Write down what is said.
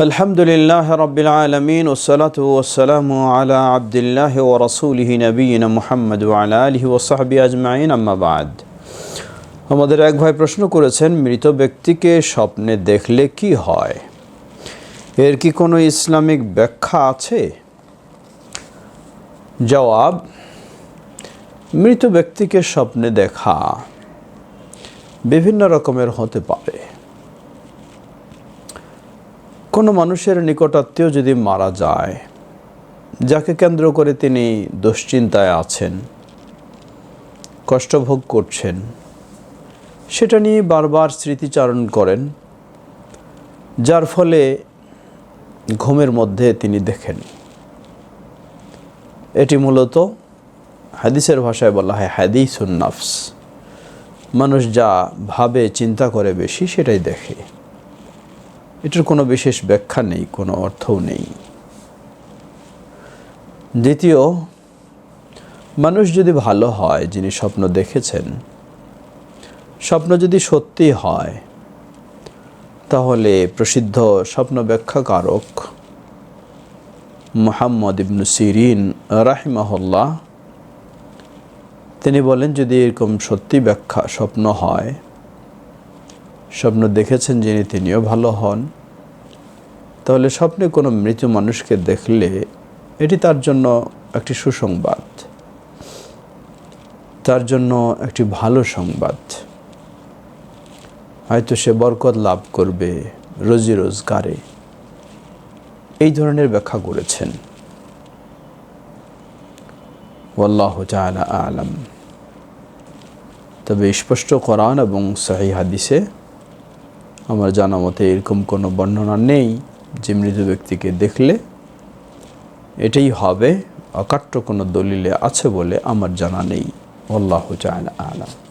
الحمد لله رب العالمين والصلاة والسلام على عبد الله ورسوله نبينا محمد وعلى آله وصحبه أجمعين أما بعد আমাদের এক ভাই প্রশ্ন করেছেন মৃত ব্যক্তিকে স্বপ্নে দেখলে কি হয় এর কি কোনো ইসলামিক ব্যাখ্যা আছে জবাব মৃত ব্যক্তিকে স্বপ্নে দেখা বিভিন্ন রকমের হতে পারে কোনো মানুষের নিকটাত্মীয় যদি মারা যায়, যাকে কেন্দ্র করে তিনি দুশ্চিন্তায় আছেন, কষ্টভোগ করছেন, সেটা নিয়ে বারবার স্মৃতিচারণ করেন, যার ফলে ঘুমের মধ্যে তিনি দেখেন। এটি মূলত হাদিসের ভাষায় বলা হয় হাদিসুন নাফস। মানুষ যা ভাবে, চিন্তা করে বেশি, সেটাই দেখে। এটার কোনো বিশেষ ব্যাখ্যা নেই, কোনো অর্থও নেই। দ্বিতীয়, মানুষ যদি ভালো হয়, যিনি স্বপ্ন দেখেছেন, স্বপ্ন যদি সত্যি হয়, তাহলে প্রসিদ্ধ স্বপ্ন ব্যাখ্যাকারক মোহাম্মদ ইবনু সিরিন, রাহিমাহুল্লাহ, তিনি বলেন, যদি এরকম সত্যি ব্যাখ্যা স্বপ্ন হয় স্বপ্ন দেখেছেন যিনি, তিনিও ভালো হন। তাহলে স্বপ্নে কোনো মৃত মানুষকে দেখলে এটি তার জন্য একটি সুসংবাদ। তার জন্য একটি ভালো সংবাদ। হয়তো সে বরকত লাভ করবে রোজি রোজগারে। এই ধরনের ব্যাখ্যা করেছেন। ওয়াল্লাহ আলাম। তবে স্পষ্ট কোরআন এবং সাহি হাদিসে আমার জানা মতে এরকম কোনো বর্ণনা নেই যে মৃত ব্যক্তিকে দেখলে এটাই হবে, অকাট্য কোনো দলিলে আছে বলে আমার জানা নেই। আল্লাহ চায় আলাম।